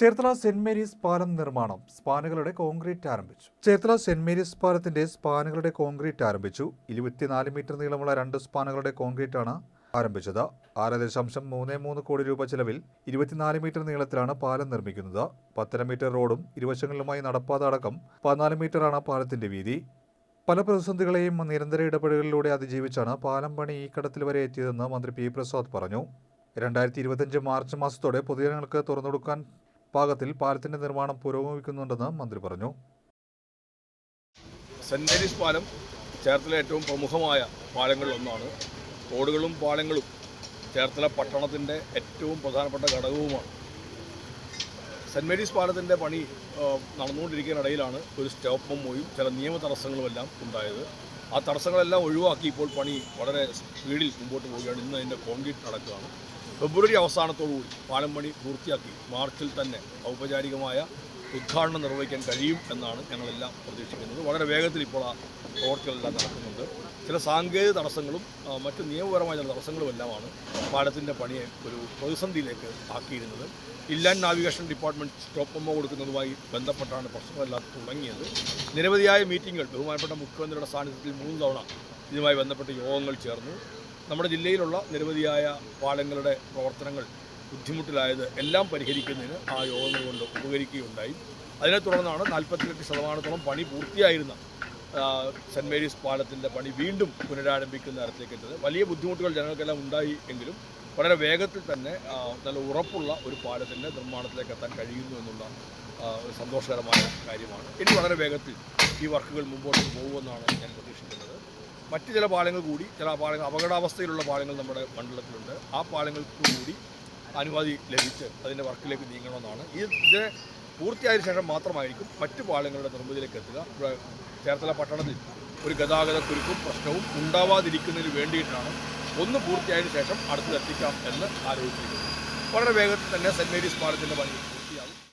Cherthala saint Mary's പാലം നിർമ്മാണം സ്പാനുകളുടെ concrete ആരംഭിച്ചു. ചേർത്തല സെന്റ് മേരീസ് പാലത്തിന്റെ സ്പാനുകളുടെ കോൺക്രീറ്റ് ആരംഭിച്ചു. ഇരുപത്തിനാല് മീറ്റർ നീളമുള്ള രണ്ട് സ്പാനുകളുടെ കോൺക്രീറ്റ് ആണ് ആരംഭിച്ചത്. ആറ് ദശാംശം മൂന്ന് മൂന്ന് കോടി രൂപ ചെലവിൽ ഇരുപത്തിനാല് മീറ്റർ നീളത്തിലാണ് പാലം നിർമ്മിക്കുന്നത്. പത്തര മീറ്റർ റോഡും ഇരുവശങ്ങളിലുമായി നടപ്പാത അടക്കം പതിനാല് മീറ്ററാണ് പാലത്തിന്റെ വീതി. പല പ്രതിസന്ധികളെയും നിരന്തര ഇടപെടലുകളിലൂടെ അതിജീവിച്ചാണ് പാലം പണി ഈ കടത്തിൽ വരെ എത്തിയതെന്ന് മന്ത്രി പി പ്രസാദ് പറഞ്ഞു. രണ്ടായിരത്തി ഇരുപത്തിയഞ്ച് മാർച്ച് മാസത്തോടെ പൊതുജനങ്ങൾക്ക് തുറന്നുകൊടുക്കാൻ പാകത്തിൽ പാലത്തിന്റെ നിർമ്മാണം പുരോഗമിക്കുന്നുണ്ടെന്ന് മന്ത്രി പറഞ്ഞു. സെന്റ് മേരീസ് പാലം ചേർത്തല ഏറ്റവും പ്രമുഖമായ പാലങ്ങളിൽ ഒന്നാണ് റോഡുകളും പാലങ്ങളും ചേർത്തല പട്ടണത്തിന്റെ ഏറ്റവും പ്രധാനപ്പെട്ട ഘടകവുമാണ്. സെന്റ് മേരീസ് പാലത്തിന്റെ പണി നടന്നുകൊണ്ടിരിക്കുന്നതിനിടയിലാണ് ഒരു സ്റ്റോപ്പും മെമ്മോയും ചില നിയമ തടസ്സങ്ങളുമെല്ലാം ഉണ്ടായത്. ആ തടസ്സങ്ങളെല്ലാം ഒഴിവാക്കി ഇപ്പോൾ പണി വളരെ സ്പീഡിൽ മുമ്പോട്ട് പോവുകയാണ്. ഇന്ന് അതിന്റെ കോൺക്രീറ്റ് നടക്കുകയാണ്. ഫെബ്രുവരി അവസാനത്തോടുകൂടി പാലംപണി പൂർത്തിയാക്കി മാർച്ചിൽ തന്നെ ഔപചാരികമായ ഉദ്ഘാടനം നിർവഹിക്കാൻ കഴിയും എന്നാണ് ഞങ്ങളെല്ലാം പ്രതീക്ഷിക്കുന്നത്. വളരെ വേഗത്തിൽ ഇപ്പോൾ ആ പ്രവർത്തികളെല്ലാം നടക്കുന്നുണ്ട്. ചില സാങ്കേതിക തടസ്സങ്ങളും മറ്റ് നിയമപരമായ ചില തടസ്സങ്ങളുമെല്ലാമാണ് പാലത്തിന്റെ പണിയെ ഒരു പ്രതിസന്ധിയിലേക്ക് ആക്കിയിരുന്നത്. Inland navigation department stop memo കൊടുക്കുന്നതുമായി ബന്ധപ്പെട്ടാണ് പ്രശ്നങ്ങളെല്ലാം തുടങ്ങിയത്. നിരവധിയായ മീറ്റിങ്ങുകൾ ബഹുമാനപ്പെട്ട മുഖ്യമന്ത്രിയുടെ സാന്നിധ്യത്തിൽ മൂന്ന് തവണ ഇതുമായി ബന്ധപ്പെട്ട് യോഗങ്ങൾ ചേർന്നു. നമ്മുടെ ജില്ലയിലുള്ള നിരവധിയായ പാലങ്ങളുടെ പ്രവർത്തനങ്ങൾ ബുദ്ധിമുട്ടിലായത് എല്ലാം പരിഹരിക്കുന്നതിന് ആ യോഗങ്ങൾ കൊണ്ട് ഉപകരിക്കുകയുണ്ടായി. അതിനെ തുടർന്നാണ് നാൽപ്പത്തിയെട്ട് ശതമാനത്തോളം പണി പൂർത്തിയായിരുന്ന സെന്റ് സെന്റ് മേരീസ് പാലത്തിന്റെ പണി വീണ്ടും പുനരാരംഭിക്കുന്ന തരത്തിലേക്ക് എത്തുന്നത് വലിയ ബുദ്ധിമുട്ടുകൾ ജനങ്ങൾക്കെല്ലാം ഉണ്ടായി എങ്കിലും വളരെ വേഗത്തിൽ തന്നെ നല്ല ഉറപ്പുള്ള ഒരു പാലത്തിന്റെ നിർമ്മാണത്തിലേക്ക് എത്താൻ കഴിയുന്നു എന്നുള്ള ഒരു സന്തോഷകരമായ കാര്യമാണ്. ഇനി വളരെ വേഗത്തിൽ ഈ വർക്കുകൾ മുമ്പോട്ട് പോകുമെന്നാണ് ഞാൻ പ്രതീക്ഷിക്കുന്നത്. മറ്റ് ചില പാലങ്ങൾ കൂടി ചില പാലങ്ങൾ അപകടാവസ്ഥയിലുള്ള പാലങ്ങൾ നമ്മുടെ മണ്ഡലത്തിലുണ്ട്. ആ പാലങ്ങൾക്ക് കൂടി അനുമതി ലഭിച്ച് അതിന്റെ വർക്കിലേക്ക് നീങ്ങണമെന്നാണ്. ഈ ഇത് പൂർത്തിയായതിനു ശേഷം മാത്രമായിരിക്കും മറ്റ് പാലങ്ങളുടെ നിർമ്മിതിയിലേക്ക് എത്തുക. ചേർത്തല പട്ടണത്തിൽ ഒരു ഗതാഗത കുരുക്കും പ്രശ്നവും ഉണ്ടാവാതിരിക്കുന്നതിന് വേണ്ടിയിട്ടാണ് ഒന്ന് പൂർത്തിയായതിനു ശേഷം അടുത്തത് എത്തിക്കാം എന്ന് ആലോചിച്ചിരിക്കുന്നത് വളരെ വേഗത്തിൽ തന്നെ സെന്റ് മേരീസ് പാലത്തിന്റെ പണി പൂർത്തിയാകും.